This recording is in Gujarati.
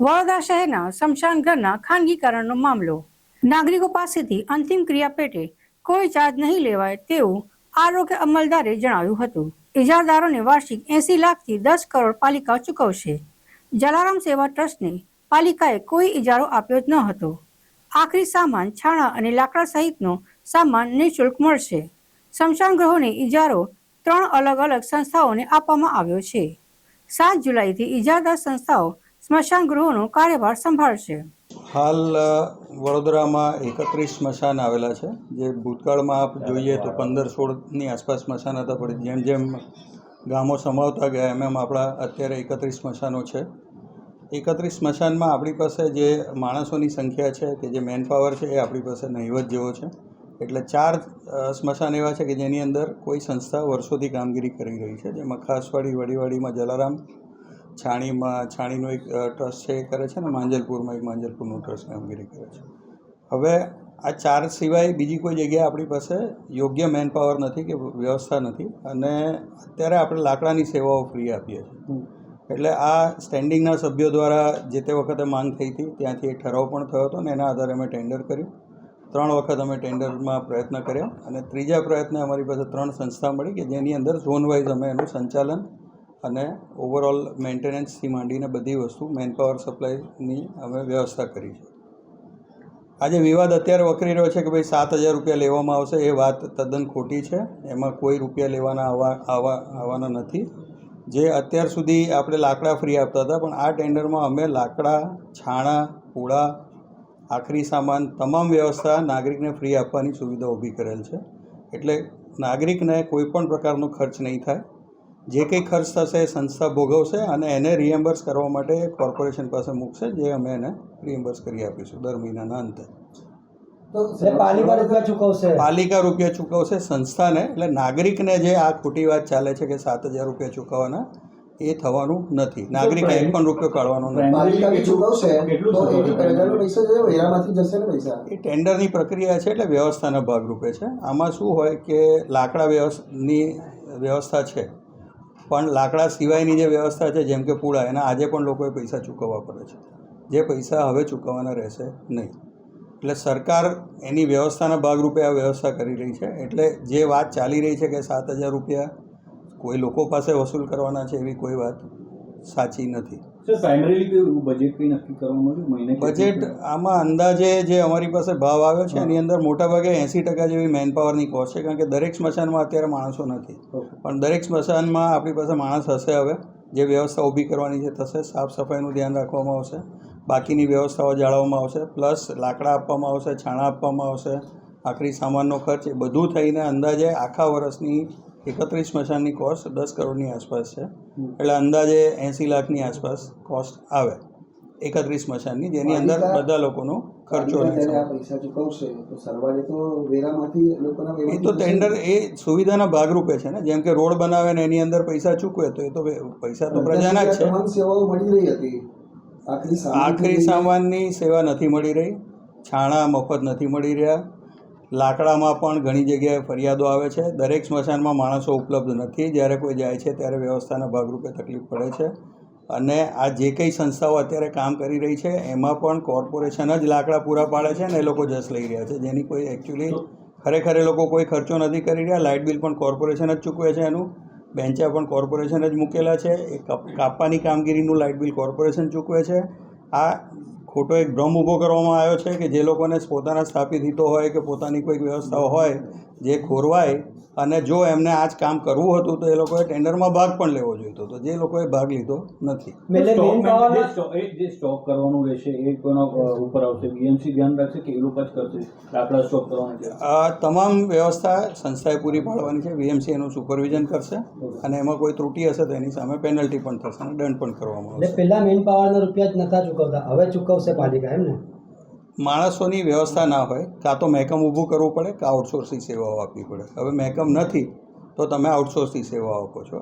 વડોદરા શહેરના સ્મશાન ઘરના ખાનગીકરણનો મામલો. નાગરિકો પાસેથી અંતિમ ક્રિયા પેટે કોઈ ચાર્જ નહીં લેવાય તેવું આરોગ્ય અમલદારે જણાવ્યું હતું. ઇજારદારોને વાર્ષિક એસી લાખથી દસ કરોડ પાલિકા ચૂકવશે. જલારામ સેવા ટ્રસ્ટને પાલિકાએ કોઈ ઇજારો આપ્યો જ ન હતો. આખરી સામાન, છાણા અને લાકડા સહિતનો સામાન નિઃશુલ્ક મળશે. સ્મશાન ગૃહોને ઇજારો ત્રણ અલગ અલગ સંસ્થાઓને આપવામાં આવ્યો છે. સાત જુલાઈથી ઇજારદાર સંસ્થાઓ સ્મશાન ગૃહોનો કાર્યભાર સંભાળશે. હાલ વડોદરામાં એકત્રીસ સ્મશાન આવેલા છે. જે ભૂતકાળમાં આપ જોઈએ તો પંદર સોળની આસપાસ સ્મશાન હતા, પણ જેમ જેમ ગામો સમાવતા ગયા, એમ એમ આપણા અત્યારે એકત્રીસ સ્મશાનો છે. એકત્રીસ સ્મશાનમાં આપણી પાસે જે માણસોની સંખ્યા છે કે જે મેન પાવર છે, એ આપણી પાસે નહીવત જેવો છે. એટલે ચાર સ્મશાન એવા છે કે જેની અંદર કોઈ સંસ્થા વર્ષોથી કામગીરી કરી રહી છે. જેમાં ખાસવાડી, વડીવાડીમાં જલારામ છાણીમાં છાણીનો એક ટ્રસ્ટ છે એ કરે છે ને માંજલપુરમાં એક માંજલપુરનું ટ્રસ્ટ કામગીરી કરે છે. હવે આ ચાર સિવાય બીજી કોઈ જગ્યાએ આપણી પાસે યોગ્ય મેન પાવર નથી કે વ્યવસ્થા નથી અને અત્યારે આપણે લાકડાની સેવાઓ ફ્રી આપીએ છીએ. એટલે આ સ્ટેન્ડિંગના સભ્યો દ્વારા જે તે વખતે માંગ થઈ હતી ત્યાંથી એક ઠરાવ પણ થયો હતો ને એના આધારે અમે ટેન્ડર કર્યું. ત્રણ વખત અમે ટેન્ડરમાં પ્રયત્ન કર્યા અને ત્રીજા પ્રયત્ને અમારી પાસે ત્રણ સંસ્થા મળી કે જેની અંદર ઝોન વાઇઝ અમે એનું સંચાલન અને ઓવરઓલ મેન્ટેનન્સથી માંડીને બધી વસ્તુ મેનપાવર સપ્લાયની અમે વ્યવસ્થા કરી છે. આજે વિવાદ અત્યારે વકરી રહ્યો છે કે ભાઈ સાત હજાર રૂપિયા લેવામાં આવશે એ વાત તદ્દન ખોટી છે. એમાં કોઈ રૂપિયા લેવાના આવવા આવવા, આવવાના નથી. જે અત્યાર સુધી આપણે લાકડા ફ્રી આપતા હતા, પણ આ ટેન્ડરમાં અમે લાકડા, છાણા પૂળા આખરી સામાન તમામ વ્યવસ્થા નાગરિકને ફ્રી આપવાની સુવિધા ઊભી કરેલ છે. એટલે નાગરિકને કોઈ પણ પ્રકારનો ખર્ચ નહીં થાય. જે કંઈ ખર્ચ થશે એ સંસ્થા ભોગવશે અને એને રિએમ્બર્સ કરવા માટે કોર્પોરેશન પાસે મૂકશે જે અમે એને રિએમ્બર્સ કરી આપીશું દર મહિનાના અંતે. પાલિકા રૂપિયા ચૂકવશે? પાલિકા રૂપિયા ચૂકવશે સંસ્થાને એટલે નાગરિકને જે આ ખોટી વાત ચાલે છે કે સાત હજાર રૂપિયા ચૂકવવાના એ થવાનું નથી. નાગરિક એક પણ રૂપિયો કાઢવાનો નથી. એ ટેન્ડરની પ્રક્રિયા છે એટલે વ્યવસ્થાના ભાગરૂપે છે. આમાં શું હોય કે લાકડા વ્યવસ્થાની વ્યવસ્થા છે. પણ લાકડા સિવાયની જે વ્યવસ્થા છે, જેમ કે પૂળા, એના આજે પણ લોકોએ પૈસા ચૂકવવા પડે છે. જે પૈસા હવે ચૂકવવાના રહેશે નહીં. એટલે સરકાર એની વ્યવસ્થાના ભાગરૂપે આ વ્યવસ્થા કરી રહી છે. એટલે જે વાત ચાલી રહી છે કે સાત હજાર રૂપિયા કોઈ લોકો પાસે વસૂલ કરવાના છે એવી કોઈ વાત સાચી નથી. બજેટ આમાં અંદાજે જે અમારી પાસે ભાવ આવ્યો છે એની અંદર મોટાભાગે એંસી ટકા જેવી મેન પાવરની કોસ્ટ છે કારણ કે દરેક સ્મશાનમાં અત્યારે માણસો નથી. પણ દરેક સ્મશાનમાં આપણી પાસે માણસ હશે હવે જે વ્યવસ્થા ઊભી કરવાની છે થશે સાફ સફાઈનું ધ્યાન રાખવામાં આવશે બાકીની વ્યવસ્થાઓ જાળવવામાં આવશે પ્લસ લાકડા આપવામાં આવશે છાણા આપવામાં આવશે આખરી સામાનનો ખર્ચ એ બધું થઈને અંદાજે આખા વર્ષની એકત્રીસ મશાનની કોસ્ટ દસ કરોડની આસપાસ છે. એટલે અંદાજે એંસી લાખની આસપાસ કોસ્ટ આવે એકત્રીસ મશાનની જેની અંદર બધા લોકોનો ખર્ચો પાલિકા નહીં જ્યારે આ થાય. પૈસા ચૂકવશે તો સરવાળે તો વેરામાંથી એ તો ટેન્ડર એ સુવિધાના ભાગરૂપે છે ને. જેમ કે રોડ બનાવે ને એની અંદર પૈસા ચૂકવે તો એ તો પૈસા તો પ્રજાના જ છે. સેવાઓ મળી રહી હતી. આખરી સામાનની સેવા નથી મળી રહી. છાણા મફત નથી મળી રહ્યા. લાકડામાં પણ ઘણી જગ્યાએ ફરિયાદો આવે છે. દરેક સ્મશાનમાં માણસો ઉપલબ્ધ નથી. જ્યારે કોઈ જાય છે ત્યારે વ્યવસ્થાના ભાગરૂપે તકલીફ પડે છે. અને આ જે કંઈ સંસ્થાઓ અત્યારે કામ કરી રહી છે, એમાં પણ કોર્પોરેશન જ લાકડા પૂરા પાડે છે અને એ લોકો જસ લઈ રહ્યા છે. જેની કોઈ એકચ્યુઅલી ખરેખર એ લોકો કોઈ ખર્ચો નથી કરી રહ્યા. લાઇટ બિલ પણ કોર્પોરેશન જ ચૂકવે છે એનું. બેન્ચા પણ કોર્પોરેશન જ મૂકેલા છે. એ કપ- કાપવાની કામગીરીનું લાઇટ બિલ કોર્પોરેશન ચૂકવે છે. આ ખોટો એક ભ્રમ ઊભો કરવામાં આવ્યો છે કે જે લોકોને પોતાના સ્થાપિત હિતો હોય કે પોતાની કોઈક વ્યવસ્થાઓ હોય જે ખોરવાય અને જો એમને આ જ કામ કરવું હતું તો એ લોકોએ ટેન્ડરમાં ભાગ પણ લેવો જોઈતો હતો જે લોકોએ ભાગ લીધો નથી. જે સ્ટોક કરવાનું રહેશે એ કોના ઉપર આવશે. બીએમસી ધ્યાન રાખશે કે એ લોકો જ કરશે? આપણા સ્ટોક કરવાનું છે? આ તમામ વ્યવસ્થા સંસ્થાએ પૂરી પાડવાની છે. વીએમસી એનું સુપરવિઝન કરશે અને એમાં કોઈ ત્રુટિ હશે તો એની સામે પેનલ્ટી પણ થશે અને દંડ પણ કરવામાં એટલે આવશે. પેલા મેન પાવરના રૂપિયા જ નતા ચૂકવતા. હવે ચૂકવશે પાલિકા એમ ને? માણસોની વ્યવસ્થા ના હોય, કાં તો મહેકમ ઊભું કરવું પડે, કાં આઉટસોર્સની સેવાઓ આપવી પડે. હવે મહેકમ નથી, તો તમે આઉટસોર્સિંગ સેવાઓ આપો છો.